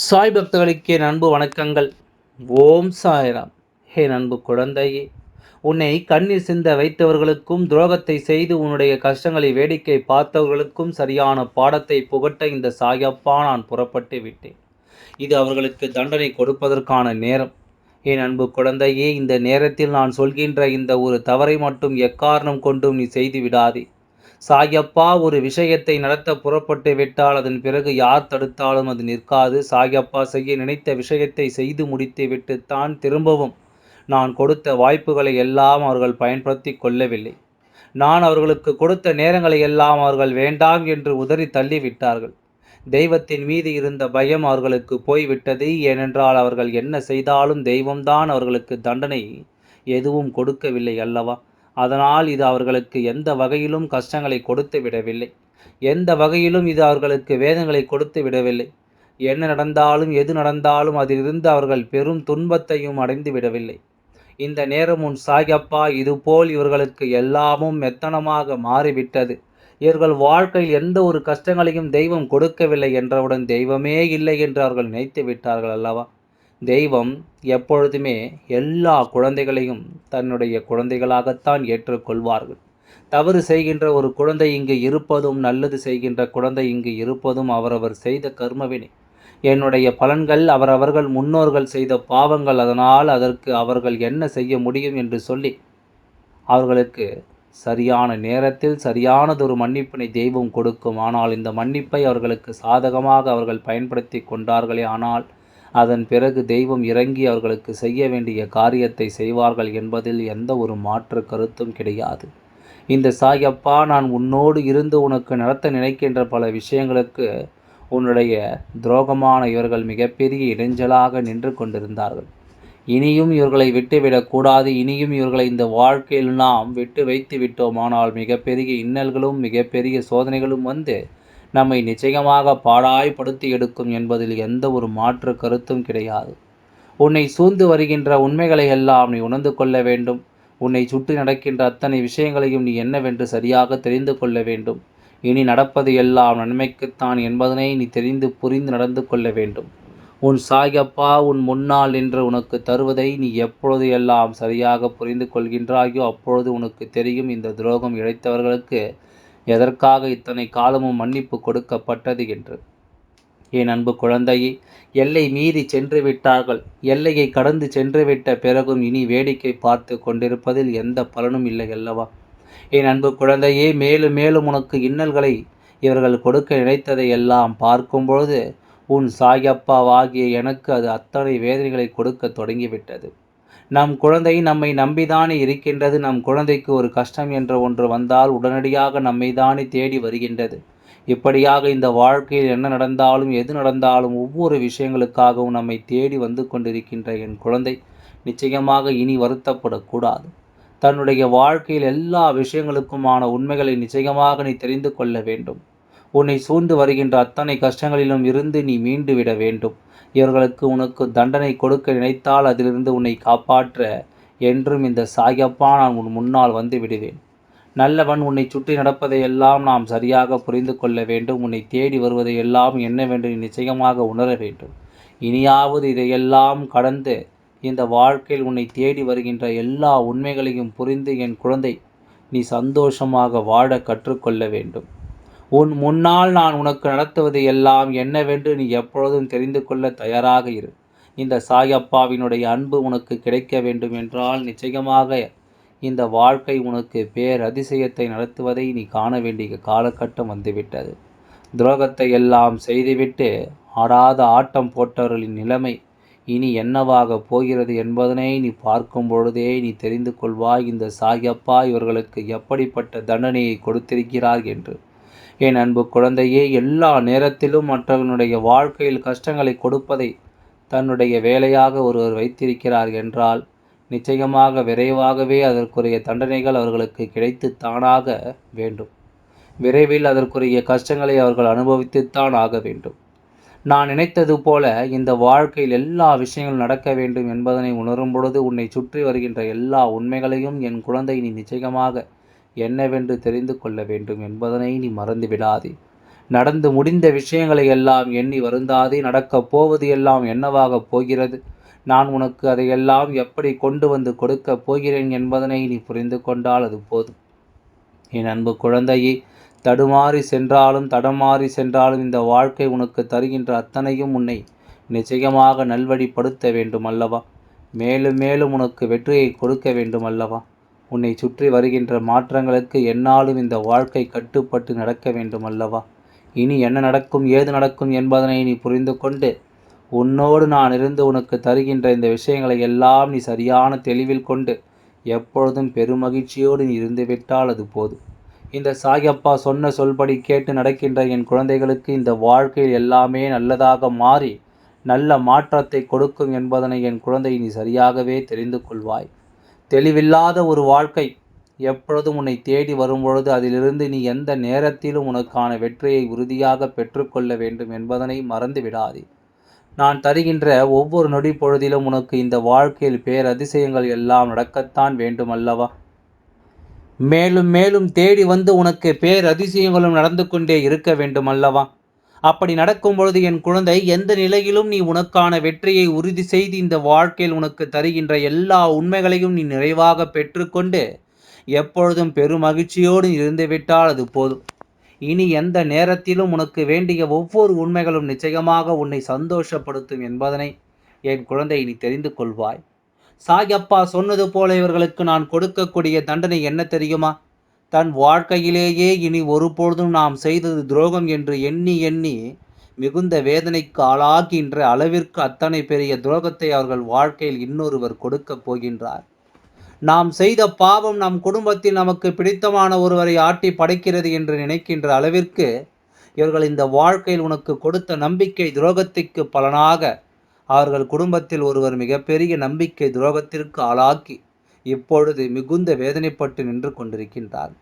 சாய் பக்தர்களுக்கே அன்பு வணக்கங்கள். ஓம் சாய்ராம். ஹே அன்பு குழந்தையே உன்னை கண்ணீர் சிந்த வைத்தவர்களுக்கும் துரோகத்தை செய்து உன்னுடைய கஷ்டங்களை வேடிக்கை பார்த்தவர்களுக்கும் சரியான பாடத்தை புகட்ட இந்த சாயப்பா நான் புறப்பட்டு விட்டேன். இது அவர்களுக்கு தண்டனை கொடுப்பதற்கான நேரம். என் அன்பு குழந்தையே இந்த நேரத்தில் நான் சொல்கின்ற இந்த ஒரு தவறை மட்டும் எக்காரணம் கொண்டும் நீ செய்து விடாதே. சாயப்பா ஒரு விஷயத்தை நடத்த புறப்பட்டு விட்டால் அதன் பிறகு யார் தடுத்தாலும் அது நிற்காது. சாயப்பா செய்ய நினைத்த விஷயத்தை செய்து முடித்து விட்டு தான் திரும்பவும் நான் கொடுத்த வாய்ப்புகளை எல்லாம் அவர்கள் பயன்படுத்தி கொள்ளவில்லை. நான் அவர்களுக்கு கொடுத்த நேரங்களை எல்லாம் அவர்கள் வேண்டாம் என்று உதறி தள்ளிவிட்டார்கள் தெய்வத்தின் மீது இருந்த பயம் அவர்களுக்கு போய்விட்டது. ஏனென்றால் அவர்கள் என்ன செய்தாலும் தெய்வம்தான் அவர்களுக்கு தண்டனை எதுவும் கொடுக்கவில்லை அல்லவா? அதனால் இது அவர்களுக்கு எந்த வகையிலும் கஷ்டங்களை கொடுத்து விடவில்லை. எந்த வகையிலும் இது அவர்களுக்கு வேதங்களை கொடுத்து விடவில்லை. என்ன நடந்தாலும் எது நடந்தாலும் அதிலிருந்து அவர்கள் பெரும் துன்பத்தையும் அடைந்து விடவில்லை. இந்த நேரம் உன் சாயப்பா இதுபோல் இவர்களுக்கு எல்லாமும் மெத்தனமாக மாறிவிட்டது. இவர்கள் வாழ்க்கையில் எந்த ஒரு கஷ்டங்களையும் தெய்வம் கொடுக்கவில்லை என்றவுடன் தெய்வமே இல்லை என்று அவர்கள் நினைத்து விட்டார்கள் அல்லவா? தெய்வம் எப்பொழுதுமே எல்லா குழந்தைகளையும் தன்னுடைய குழந்தைகளாகத்தான் ஏற்றுக்கொள்வார்கள். தவறு செய்கின்ற ஒரு குழந்தை இங்கு இருப்பதும் நல்லது செய்கின்ற குழந்தை இங்கு இருப்பதும் அவரவர் செய்த கர்மவினை. என்னுடைய பலன்கள் அவரவர்கள் முன்னோர்கள் செய்த பாவங்கள் அதனால் அதற்கு அவர்கள் என்ன செய்ய முடியும் என்று சொல்லி அவர்களுக்கு சரியான நேரத்தில் சரியானதொரு மன்னிப்பினை தெய்வம் கொடுக்கும். ஆனால் இந்த மன்னிப்பை அவர்களுக்கு சாதகமாக அவர்கள் பயன்படுத்தி கொண்டார்களே ஆனால் அதன் பிறகு தெய்வம் இறங்கி அவர்களுக்கு செய்ய வேண்டிய காரியத்தை செய்வார்கள் என்பதில் எந்த ஒரு மாற்று கருத்தும் கிடையாது. இந்த சாயப்பா நான் உன்னோடு இருந்து உனக்கு நடத்த நினைக்கின்ற பல விஷயங்களுக்கு உன்னுடைய துரோகமான இவர்கள் மிகப்பெரிய இடைஞ்சலாக நின்று கொண்டிருந்தார்கள். இனியும் இவர்களை விட்டுவிடக்கூடாது இனியும் இவர்களை இந்த வாழ்க்கையில் நாம் விட்டு வைத்து விட்டோமானால் மிகப்பெரிய இன்னல்களும் மிகப்பெரிய சோதனைகளும் வந்து நம்மை நிச்சயமாக பாடாய்படுத்தி எடுக்கும் என்பதில் எந்த ஒரு மாற்று கருத்தும் கிடையாது. உன்னை சூழ்ந்து வருகின்ற உண்மைகளை எல்லாம் நீ உணர்ந்து கொள்ள வேண்டும். உன்னை சுற்றி நடக்கின்ற அத்தனை விஷயங்களையும் நீ என்னவென்று சரியாக தெரிந்து கொள்ள வேண்டும். இனி நடப்பது எல்லாம் நன்மைக்குத்தான் என்பதனை நீ தெரிந்து புரிந்து நடந்து கொள்ள வேண்டும். உன் சாயப்பா உன் முன்னால் நின்று உனக்கு தருவதை நீ எப்பொழுது எல்லாம் சரியாக புரிந்து கொள்கின்றாயோ அப்பொழுது உனக்கு தெரியும் இந்த துரோகம் இழைத்தவர்களுக்கு எதற்காக இத்தனை காலமும் மன்னிப்பு கொடுக்கப்பட்டது என்று? என் அன்பு குழந்தையை எல்லை மீறி சென்று விட்டார்கள். எல்லையை கடந்து சென்றுவிட்ட பிறகும் இனி வேடிக்கை பார்த்து கொண்டிருப்பதில் எந்த பலனும் இல்லை அல்லவா? என் அன்பு குழந்தையே மேலும் மேலும் உனக்கு இன்னல்களை இவர்கள் கொடுக்க நினைத்ததை எல்லாம் பார்க்கும்பொழுது உன் சாயப்பாவாகிய எனக்கு அது அத்தனை வேதனைகளை கொடுக்க தொடங்கிவிட்டது. நம் குழந்தை நம்மை நம்பிதானே இருக்கின்றது. நம் குழந்தைக்கு ஒரு கஷ்டம் என்ற ஒன்று வந்தால் உடனடியாக நம்மை தானே தேடி வருகின்றது. இப்படியாக இந்த வாழ்க்கையில் என்ன நடந்தாலும் எது நடந்தாலும் ஒவ்வொரு விஷயங்களுக்காகவும் நம்மை தேடி வந்து கொண்டிருக்கின்ற என் குழந்தை நிச்சயமாக இனி வருத்தப்படக்கூடாது. தன்னுடைய வாழ்க்கையில் எல்லா விஷயங்களுக்குமான உண்மைகளை நிச்சயமாக நீ தெரிந்து கொள்ள வேண்டும். உன்னை சூழ்ந்து வருகின்ற அத்தனை கஷ்டங்களிலும் இருந்து நீ மீண்டு விட வேண்டும். இவர்களுக்கு உனக்கு தண்டனை கொடுக்க நினைத்தால் அதிலிருந்து உன்னை காப்பாற்ற என்றும் இந்த சாயப்பா நான் உன் முன்னால் வந்து விடுவேன். நல்லவன் உன்னை சுற்றி நடப்பதையெல்லாம் நாம் சரியாக புரிந்து கொள்ள வேண்டும். உன்னை தேடி வருவதையெல்லாம் என்னவென்று நிச்சயமாக உணர வேண்டும். இனியாவது இதையெல்லாம் கடந்து இந்த வாழ்க்கையில் உன்னை தேடி வருகின்ற எல்லா உண்மைகளையும் புரிந்து என் குழந்தை நீ சந்தோஷமாக வாழ கற்றுக்கொள்ள வேண்டும். உன் முன்னால் நான் உனக்கு நடத்துவது எல்லாம் என்னவென்று நீ எப்பொழுதும் தெரிந்து கொள்ள தயாராக இரு. இந்த சாயப்பாவினுடைய அன்பு உனக்கு கிடைக்க வேண்டும் என்றால் நிச்சயமாக இந்த வாழ்க்கை உனக்கு பேர் அதிசயத்தை நடத்துவதை நீ காண வேண்டிய காலகட்டம் வந்துவிட்டது. துரோகத்தை எல்லாம் செய்துவிட்டு ஆடாத ஆட்டம் போட்டவர்களின் நிலைமை இனி என்னவாக போகிறது என்பதனை நீ பார்க்கும் பொழுதே நீ தெரிந்து கொள்வாய். இந்த சாயப்பா இவர்களுக்கு எப்படிப்பட்ட தண்டனையை கொடுத்திருக்கிறார் என்று. என் அன்பு குழந்தையே எல்லா நேரத்திலும் மற்றவனுடைய வாழ்க்கையில் கஷ்டங்களை கொடுப்பதை தன்னுடைய வேலையாக ஒருவர் வைத்திருக்கிறார் என்றால் நிச்சயமாக விரைவாகவே அதற்குரிய தண்டனைகள் அவர்களுக்கு கிடைத்து தானாக வேண்டும். விரைவில் அதற்குரிய கஷ்டங்களை அவர்கள் அனுபவித்துத்தான் ஆக வேண்டும். நான் நினைத்தது போல இந்த வாழ்க்கையில் எல்லா விஷயங்களும் நடக்க வேண்டும் என்பதனை உணரும் பொழுது உன்னை சுற்றி வருகின்ற எல்லா உண்மைகளையும் என் குழந்தை நீ நிச்சயமாக என்னவென்று தெரிந்து கொள்ள வேண்டும் என்பதனை நீ மறந்து விடாதே. நடந்து முடிந்த விஷயங்களை எல்லாம் எண்ணி வருந்தாதே. நடக்கப் போவது எல்லாம் என்னவாகப் போகிறது? நான் உனக்கு அதையெல்லாம் எப்படி கொண்டு வந்து கொடுக்கப் போகிறேன் என்பதனை நீ புரிந்து கொண்டால் அது போதும். என் அன்பு குழந்தையே தடுமாறி சென்றாலும் தடமாறி சென்றாலும் இந்த வாழ்க்கை உனக்கு தருகின்ற அத்தனையும் உன்னை நிச்சயமாக நல்வழிப்படுத்த வேண்டும் அல்லவா மேலும் மேலும் உனக்கு வெற்றியை கொடுக்க வேண்டும் அல்லவா உன்னை சுற்றி வருகின்ற மாற்றங்களுக்கு என்னாலும் இந்த வாழ்க்கை கட்டுப்பட்டு நடக்க வேண்டும் அல்லவா இனி என்ன நடக்கும் ஏது நடக்கும் என்பதனை நீ புரிந்து கொண்டு உன்னோடு நான் இருந்து உனக்கு தருகின்ற இந்த விஷயங்களை எல்லாம் நீ சரியான தெளிவில் கொண்டு எப்பொழுதும் பெருமகிழ்ச்சியோடு நீ இருந்துவிட்டால் அது போதும் இந்த சாயப்பா சொன்ன சொல்படி கேட்டு நடக்கின்ற என் குழந்தைகளுக்கு இந்த வாழ்க்கையில் எல்லாமே நல்லதாக மாறி நல்ல மாற்றத்தை கொடுக்கும் என்பதனை என் குழந்தை நீ சரியாகவே தெரிந்து கொள்வாய். தெளிவில்லாத ஒரு வாழ்க்கை. எப்பொழுதும் உன்னை தேடி வரும்பொழுது அதிலிருந்து நீ எந்த நேரத்திலும் உனக்கான வெற்றியை உறுதியாக பெற்றுக்கொள்ள வேண்டும் என்பதனை மறந்து விடாதே. நான் தருகின்ற ஒவ்வொரு நொடி பொழுதிலும் உனக்கு இந்த வாழ்க்கையில் பேரதிசயங்கள் எல்லாம் நடக்கத்தான் வேண்டும் அல்லவா மேலும் மேலும் தேடி வந்து உனக்கு பேரதிசயங்களும் நடந்து கொண்டே இருக்க வேண்டும் அல்லவா அப்படி நடக்கும் பொழுது என் குழந்தை எந்த நிலையிலும் நீ உனக்கான வெற்றியை உறுதி செய்து இந்த வாழ்க்கையில் உனக்கு தருகின்ற எல்லா உண்மைகளையும் நீ நிறைவாக பெற்றுக்கொண்டு எப்பொழுதும் பெருமகிழ்ச்சியோடு இருந்துவிட்டால் அது போதும். இனி எந்த நேரத்திலும் உனக்கு வேண்டிய ஒவ்வொரு உண்மைகளும் நிச்சயமாக உன்னை சந்தோஷப்படுத்தும் என்பதனை என் குழந்தை நீ தெரிந்து கொள்வாய். சாயப்பா சொன்னது போல இவர்களுக்கு நான் கொடுக்கக்கூடிய தண்டனை என்ன தெரியுமா? தன் வாழ்க்கையிலேயே இனி ஒருபொழுதும் நாம் செய்தது துரோகம் என்று எண்ணி எண்ணி மிகுந்த வேதனைக்கு ஆளாகின்ற அளவிற்கு அத்தனை பெரிய துரோகத்தை அவர்கள் வாழ்க்கையில் இன்னொருவர் கொடுக்கப் போகின்றார். நாம் செய்த பாவம் நம் குடும்பத்தில் நமக்கு பிடித்தமான ஒருவரை ஆட்டி படைக்கிறது என்று நினைக்கின்ற அளவிற்கு இவர்கள் இந்த வாழ்க்கையில் உனக்கு கொடுத்த நம்பிக்கை துரோகத்திற்கு பலனாக அவர்கள் குடும்பத்தில் ஒருவர் மிகப்பெரிய நம்பிக்கை துரோகத்திற்கு ஆளாக்கி இப்பொழுது மிகுந்த வேதனைப்பட்டு நின்று கொண்டிருக்கின்றார்.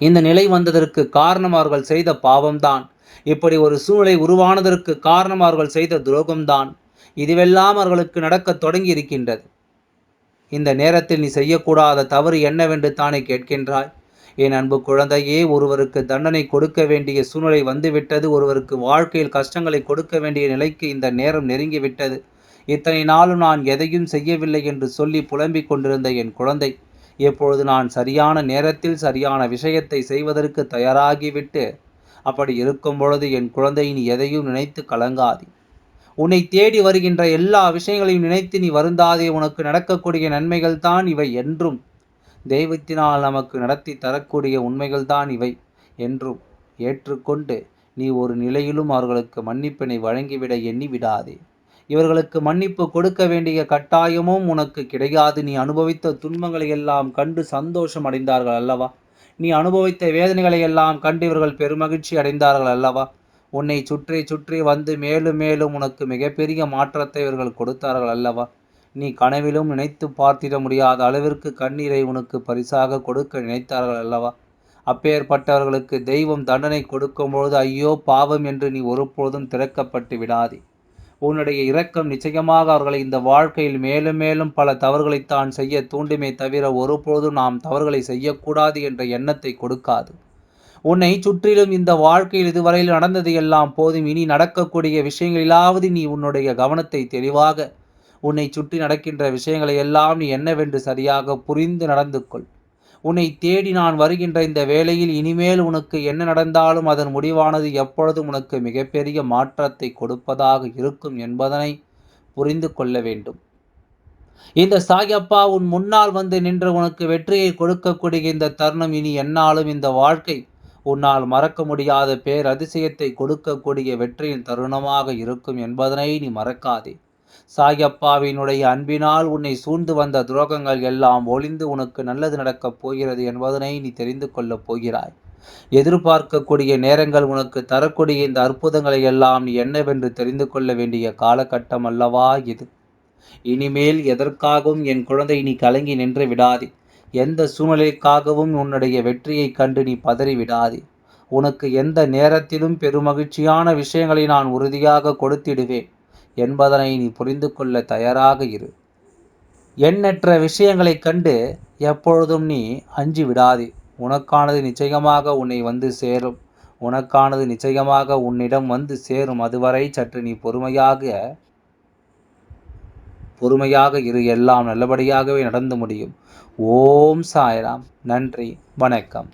இந்த நிலை வந்ததற்கு காரணம் அவர்கள் செய்த பாவம்தான். இப்படி ஒரு சூழ்நிலை உருவானதற்கு காரணம் அவர்கள் செய்த துரோகம்தான். இதுவெல்லாம் அவர்களுக்கு நடக்க தொடங்கி இருக்கின்றது இந்த நேரத்தில் நீ செய்யக்கூடாத தவறு என்னவென்று தானே கேட்கின்றாய். என் அன்பு குழந்தையே ஒருவருக்கு தண்டனை கொடுக்க வேண்டிய சூழ்நிலை வந்துவிட்டது. ஒருவருக்கு வாழ்க்கையில் கஷ்டங்களை கொடுக்க வேண்டிய நிலைக்கு இந்த நேரம் நெருங்கிவிட்டது. இத்தனை நாளும் நான் எதையும் செய்யவில்லை என்று சொல்லி புலம்பிக் கொண்டிருந்த என் குழந்தை எப்பொழுது நான் சரியான நேரத்தில் சரியான விஷயத்தை செய்வதற்கு தயாராகிவிட்டு அப்படி இருக்கும் பொழுது என் குழந்தை நீ எதையும் நினைத்து கலங்காதி. உன்னை தேடி வருகின்ற எல்லா விஷயங்களையும் நினைத்து நீ வருந்தாதே. உனக்கு நடக்கக்கூடிய நன்மைகள் தான் இவை என்றும் தெய்வத்தினால் நமக்கு நடத்தி தரக்கூடிய உண்மைகள் தான் இவை என்றும் ஏற்றுக்கொண்டு நீ ஒரு நிலையிலும் அவர்களுக்கு மன்னிப்பினை வழங்கிவிட எண்ணி விடாதே இவர்களுக்கு மன்னிப்பு கொடுக்க வேண்டிய கட்டாயமும் உனக்கு கிடையாது. நீ அனுபவித்த துன்பங்களை எல்லாம் கண்டு சந்தோஷம் அடைந்தார்கள் அல்லவா? நீ அனுபவித்த வேதனைகளை எல்லாம் கண்டு இவர்கள் பெருமகிழ்ச்சி அடைந்தார்கள் அல்லவா? உன்னை சுற்றி சுற்றி வந்து மேலும் மேலும் உனக்கு மிகப்பெரிய மாற்றத்தை இவர்கள் கொடுத்தார்கள் அல்லவா? நீ கனவிலும் நினைத்து பார்த்திட முடியாத அளவிற்கு கண்ணீரை உனக்கு பரிசாக கொடுக்க நினைத்தார்கள் அல்லவா? அப்பேற்பட்டவர்களுக்கு தெய்வம் தண்டனை கொடுக்கும்பொழுது ஐயோ பாவம் என்று நீ ஒருபொழுதும் திறக்கப்பட்டு விடாதே. உன்னுடைய இரக்கம் நிச்சயமாக அவர்களை இந்த வாழ்க்கையில் மேலும் மேலும் பல தவறுகளைத்தான் செய்ய தூண்டுமே தவிர ஒருபொழுதும் நாம் தவறுகளை செய்யக்கூடாது என்ற எண்ணத்தை கொடுக்காது. உன்னை சுற்றிலும் இந்த வாழ்க்கையில் இதுவரையில் நடந்தது எல்லாம் போதும். இனி நடக்கக்கூடிய விஷயங்களிலாவது நீ உன்னுடைய கவனத்தை தெளிவாக உன்னை சுற்றி நடக்கின்ற விஷயங்களை எல்லாம் நீ என்னவென்று சரியாக புரிந்து நடந்து கொள். உன்னை தேடி நான் வருகின்ற இந்த வேளையில் இனிமேல் உனக்கு என்ன நடந்தாலும் அதன் முடிவானது எப்பொழுதும் உனக்கு மிகப்பெரிய மாற்றத்தை கொடுப்பதாக இருக்கும் என்பதனை புரிந்து கொள்ள வேண்டும். இந்த சாயப்பா உன் முன்னால் வந்து நின்று உனக்கு வெற்றியை கொடுக்கக்கூடிய இந்த தருணம் இனி என்னாலும் இந்த வாழ்க்கை உன்னால் மறக்க முடியாத பேர் அதிசயத்தை கொடுக்கக்கூடிய வெற்றியின் தருணமாக இருக்கும் என்பதனை நீ மறக்காதே. சாயப்பாவினுடைய அன்பினால் உன்னை சூழ்ந்து வந்த துரோகங்கள் எல்லாம் ஒளிந்து உனக்கு நல்லது நடக்கப் போகிறது என்பதனை நீ தெரிந்து கொள்ளப் போகிறாய். எதிர்பார்க்கக்கூடிய நேரங்கள் உனக்கு தரக்கூடிய இந்த அற்புதங்களை எல்லாம் நீ என்னவென்று தெரிந்து கொள்ள வேண்டிய காலகட்டம் அல்லவா இது? இனிமேல் எதற்காகவும் என் குழந்தை நீ கலங்கி நின்று விடாதே. எந்த சூழ்நிலைக்காகவும் உன்னுடைய வெற்றியைக் கண்டு நீ பதறிவிடாதே உனக்கு எந்த நேரத்திலும் பெருமகிழ்ச்சியான விஷயங்களை நான் உறுதியாக கொடுத்திடுவேன். என்பதனை நீ புரிந்து கொள்ள தயாராக இரு. எண்ணற்ற விஷயங்களைக் கண்டு எப்பொழுதும் நீ அஞ்சி விடாதே உனக்கானது நிச்சயமாக உன்னை வந்து சேரும். உனக்கானது நிச்சயமாக உன்னிடம் வந்து சேரும். அதுவரை சற்று நீ பொறுமையாக பொறுமையாக இரு. எல்லாம் நல்லபடியாகவே நடந்து முடியும். ஓம் சாய்ராம். நன்றி. வணக்கம்.